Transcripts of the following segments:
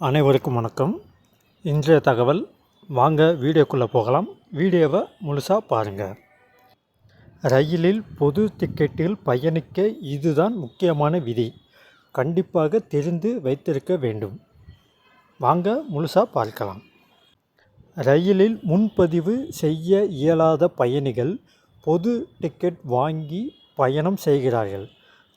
அனைவருக்கும் வணக்கம். இன்றைய தகவல் வாங்க வீடியோக்குள்ளே போகலாம். வீடியோவை முழுசாக பாருங்கள் ரயிலில் பொது டிக்கெட்டில் பயணிக்க இதுதான் முக்கியமான விதி. கண்டிப்பாக தெரிந்து வைத்திருக்க வேண்டும். வாங்க முழுசாக பார்க்கலாம். ரயிலில் முன்பதிவு செய்ய இயலாத பயணிகள் பொது டிக்கெட் வாங்கி பயணம் செய்கிறார்கள்.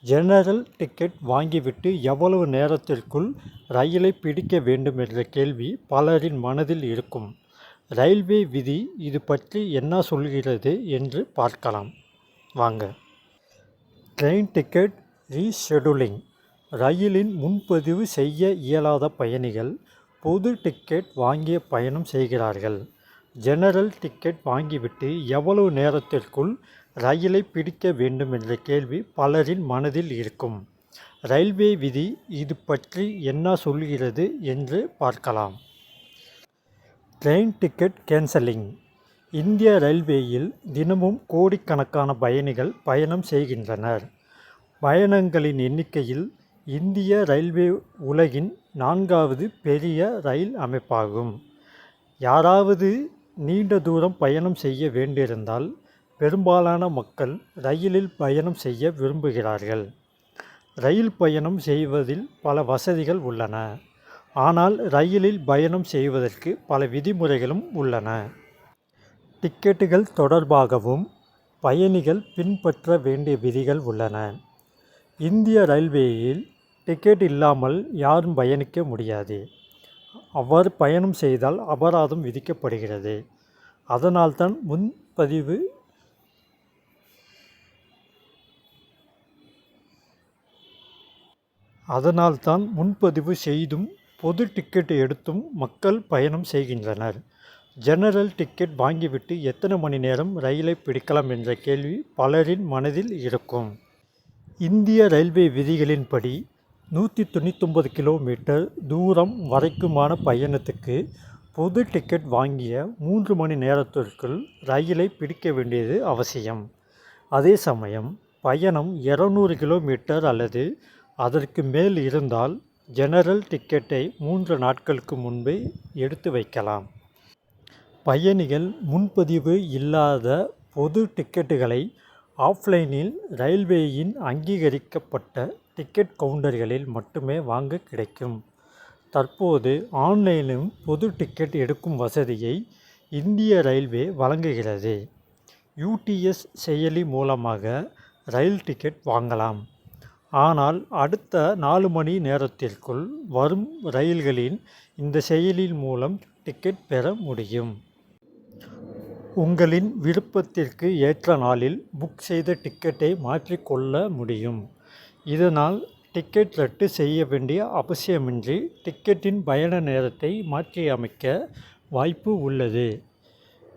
ஜெனரல் டிக்கெட் வாங்கிவிட்டு எவ்வளவு நேரத்திற்குள் ரயிலை பிடிக்க வேண்டும் என்ற கேள்வி பலரின் மனதில் இருக்கும். ரயில்வே விதி இது பற்றி என்ன சொல்கிறது என்று பார்க்கலாம். வாங்க. ட்ரெயின் டிக்கெட் ரீஷெடுலிங் ரயிலின் முன்பதிவு செய்ய இயலாத பயணிகள் பொது டிக்கெட் வாங்கிய பயணம் செய்கிறார்கள். ஜெனரல் டிக்கெட் வாங்கிவிட்டு எவ்வளவு நேரத்திற்குள் ரயிலை பிடிக்க வேண்டும் என்ற கேள்வி பலரின் மனதில் இருக்கும். ரயில்வே விதி இது பற்றி என்ன சொல்கிறது என்று பார்க்கலாம். Train ticket cancelling. இந்திய ரயில்வேயில் தினமும் கோடிக்கணக்கான பயணிகள் பயணம் செய்கின்றனர். பயணங்களின் எண்ணிக்கையில் இந்திய ரயில்வே உலகின் நான்காவது பெரிய ரயில் அமைப்பாகும். யாராவது நீண்ட தூரம் பயணம் செய்ய வேண்டியிருந்தால் பெரும்பாலான மக்கள் ரயிலில் பயணம் செய்ய விரும்புகிறார்கள். ரயில் பயணம் செய்வதில் பல வசதிகள் உள்ளன. ஆனால் ரயிலில் பயணம் செய்வதற்கு பல விதிமுறைகளும் உள்ளன. டிக்கெட்டுகள் தொடர்பாகவும் பயணிகள் பின்பற்ற வேண்டிய விதிகள் உள்ளன. இந்திய ரயில்வேயில் டிக்கெட் இல்லாமல் யாரும் பயணிக்க முடியாது. அவ்வாறு பயணம் செய்தால் அபராதம் விதிக்கப்படுகிறது. அதனால்தான் முன்பதிவு அதனால்தான் முன்பதிவு செய்தும் பொது டிக்கெட் எடுத்தும் மக்கள் பயணம் செய்கின்றனர். ஜெனரல் டிக்கெட் வாங்கிவிட்டு எத்தனை மணி நேரம் ரயிலை பிடிக்கலாம் என்ற கேள்வி பலரின் மனதில் இருக்கும். இந்திய ரயில்வே விதிகளின்படி நூற்றி தொண்ணூத்தொம்பது கிலோமீட்டர் தூரம் வரைக்குமான பயணத்துக்கு பொது டிக்கெட் வாங்கிய மூன்று மணி நேரத்திற்குள் ரயிலை பிடிக்க வேண்டியது அவசியம். அதே சமயம் பயணம் இரநூறு கிலோமீட்டர் அல்லது அதற்கு மேல் இருந்தால் ஜெனரல் டிக்கெட்டை மூன்று நாட்களுக்கு முன்பே எடுத்து வைக்கலாம். பயணிகள் முன்பதிவு இல்லாத பொது டிக்கெட்டுகளை ஆஃப்லைனில் ரயில்வேயின் அங்கீகரிக்கப்பட்ட டிக்கெட் கவுண்டர்களில் மட்டுமே வாங்க கிடைக்கும். தற்போது ஆன்லைனிலும் பொது டிக்கெட் எடுக்கும் வசதியை இந்திய ரயில்வே வழங்குகிறது. யூடிஎஸ் செயலி மூலமாக ரயில் டிக்கெட் வாங்கலாம். ஆனால் அடுத்த நாலு மணி நேரத்திற்குள் வரும் ரயில்களின் இந்த செயலியின் மூலம் டிக்கெட் பெற முடியும். உங்களின் விருப்பத்திற்கு ஏற்ற நாளில் புக் செய்த டிக்கெட்டை மாற்றிக்கொள்ள முடியும். இதனால் டிக்கெட் ரத்து செய்ய வேண்டிய அவசியமின்றி டிக்கெட்டின் பயண நேரத்தை மாற்றியமைக்க வாய்ப்பு உள்ளது.